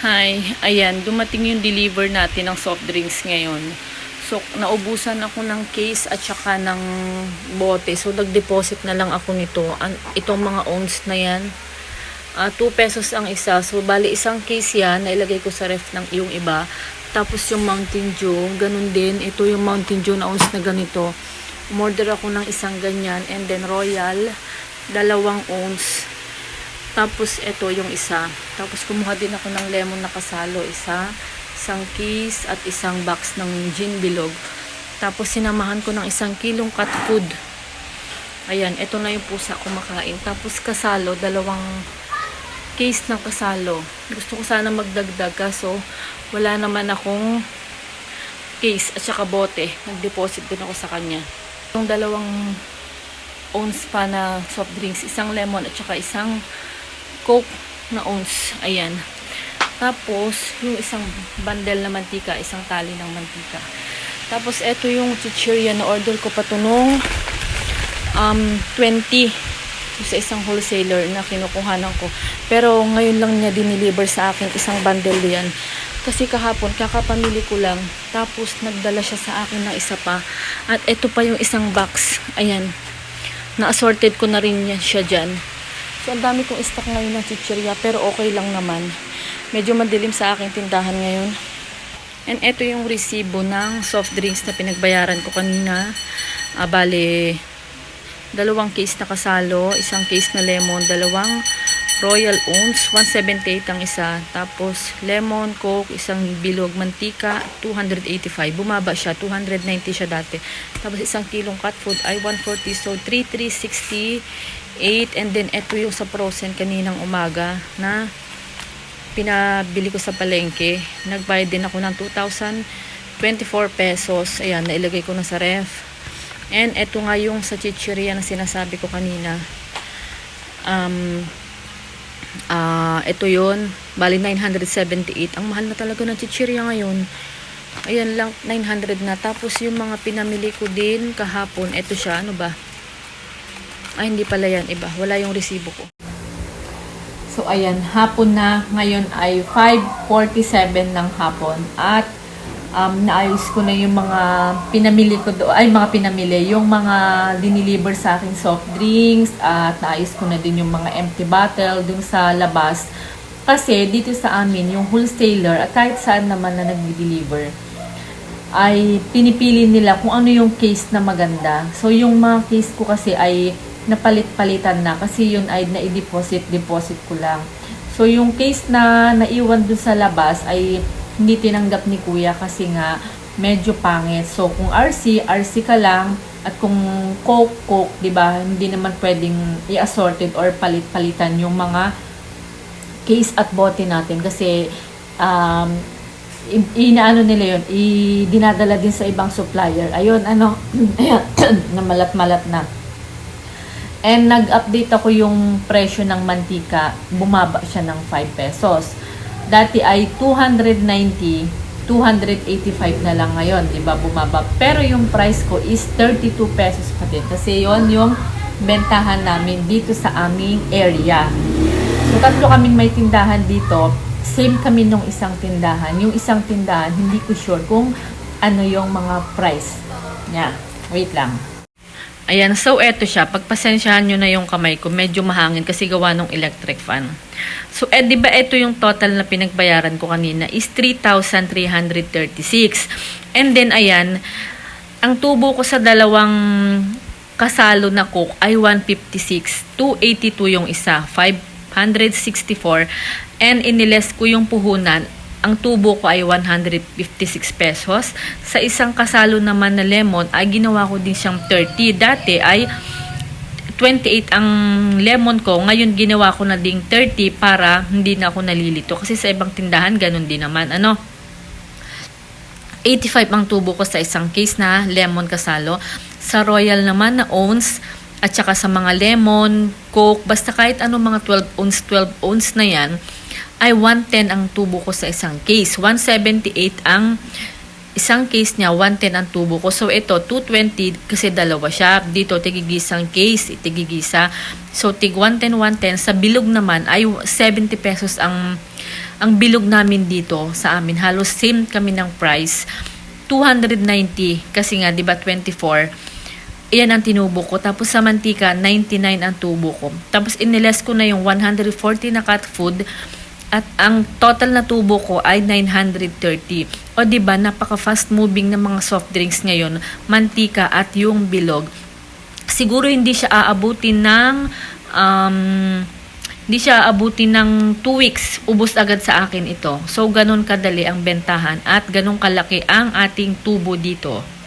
Hi, ayan, dumating yung deliver natin ng soft drinks ngayon. So, naubusan ako ng case at saka ng bote. So, nag-deposit na lang ako nito. An itong mga owns na yan. 2 pesos ang isa. So, bali isang case yan. Nailagay ko sa ref ng yung iba. Tapos yung Mountain Dew, ganun din. Ito yung Mountain Dew na ounce na ganito. Umorder ako ng isang ganyan. And then Royal, dalawang ounce. Tapos ito yung isa. Tapos kumuha din ako ng lemon na kasalo. Isa, isang case at isang box ng gin bilog. Tapos sinamahan ko ng isang kilong cat food. Ayan, ito na yung pusa kumakain. Tapos kasalo, dalawang case ng kasalo. Gusto ko sana magdagdag kaso wala naman akong case at saka bote. Nag-deposit din ako sa kanya. Yung dalawang ounce pa na soft drinks, isang lemon at saka isang coke na ounce. Ayan. Tapos, yung isang bundle na mantika, isang tali ng mantika. Tapos, eto yung chichirya na order ko pa to nung um, 20 sa isang wholesaler na kinukuhanan ko. Pero ngayon lang niya dineliver sa akin isang bundle yan. Kasi kahapon, kakapamili ko lang. Tapos nagdala siya sa akin ng isa pa. At ito pa yung isang box. Ayan. Na-assorted ko na rin siya dyan. Ang dami kong stock ngayon ng chichirya. Pero okay lang naman. Medyo madilim sa aking tindahan ngayon. And ito yung resibo ng soft drinks na pinagbayaran ko kanina. Ah, bale, dalawang case na kasalo, isang case na lemon, dalawang royal ounce, 178 ang isa. Tapos lemon, coke, isang bilog mantika, 285. Bumaba siya, 290 siya dati. Tapos isang kilong cat food ay 140. So 3368 and then ito yung sa frozen kaninang umaga na pinabili ko sa palengke. Nagbayad din ako ng 2,024 pesos. Ayan, nailagay ko na sa ref. And ito nga yung sa chichirya na sinasabi ko kanina. Um, ah ito yun. Bali 978. Ang mahal na talaga ng chichirya ngayon. Ayan lang, 900 na. Tapos yung mga pinamili ko din kahapon. Ito siya, ano ba? Ay, hindi pala yan. Iba. Wala yung resibo ko. So, ayan. Hapon na. Ngayon ay 5.47 ng hapon. At um, naayos ko na yung mga pinamili ko do ay mga pinamili, yung mga diniliver sa akin soft drinks at naayos ko na din yung mga empty bottle dun sa labas. Kasi dito sa amin, yung wholesaler at kahit saan naman na nag-deliver, ay pinipili nila kung ano yung case na maganda. So yung mga case ko kasi ay napalit-palitan na kasi yun ay na-deposit, deposit ko lang. So yung case na naiwan dun sa labas ay hindi tinanggap ni kuya kasi nga medyo pangit. So, kung RC, RC ka lang. At kung Coke, Coke, di ba, hindi naman pwedeng i-assorted or palit-palitan yung mga case at bote natin. Kasi, um, inaano nila yun, dinadala din sa ibang supplier. Ayun, ano, namalat-malat na. And nag-update ako yung presyo ng mantika, bumaba siya ng 5 pesos. Dati ay 290, 285 na lang ngayon, 'di ba? Bumaba. Pero yung price ko is 32 pesos pa din kasi 'yon yung bentahan namin dito sa aming area. So tatlo kaming may tindahan dito. Same kami nung isang tindahan. Yung isang tindahan, hindi ko sure kung ano yung mga price niya. Wait lang. Ayan, so eto siya. Pagpasensyahan nyo na yung kamay ko, medyo mahangin kasi gawa ng electric fan. So, eh, di ba ito yung total na pinagbayaran ko kanina is 3,336. And then, ayan, ang tubo ko sa dalawang kasalo na coke ay 156. 282 yung isa. 564. And iniles ko yung puhunan ang tubo ko ay 156 pesos. Sa isang kasalo naman na lemon, ay ginawa ko din siyang 30. Dati ay 28 ang lemon ko. Ngayon ginawa ko na ding 30 para hindi na ako nalilito. Kasi sa ibang tindahan, ganun din naman. Ano? 85 ang tubo ko sa isang case na lemon kasalo. Sa Royal naman na ounce, at saka sa mga lemon, coke, basta kahit ano mga 12 ounce, 12 ounce na yan, ay 110 ang tubo ko sa isang case. 178 ang isang case niya, 110 ang tubo ko. So, ito, 220 kasi dalawa siya. Dito, tigigisang case, tigigisa. So, tig 110, 110. Sa bilog naman ay 70 pesos ang ang bilog namin dito sa amin, halos same kami ng price. 290 kasi nga 'di ba 24 Iyan ang tinubo ko. Tapos sa mantika, 99 ang tubo ko. Tapos iniles ko na yung 140 na cat food at ang total na tubo ko ay 930. O 'di ba napaka fast moving ng mga soft drinks ngayon, mantika at yung bilog. Siguro hindi siya aabutin ng um, hindi siya aabutin ng 2 weeks, ubos agad sa akin ito. So, ganun kadali ang bentahan at ganun kalaki ang ating tubo dito.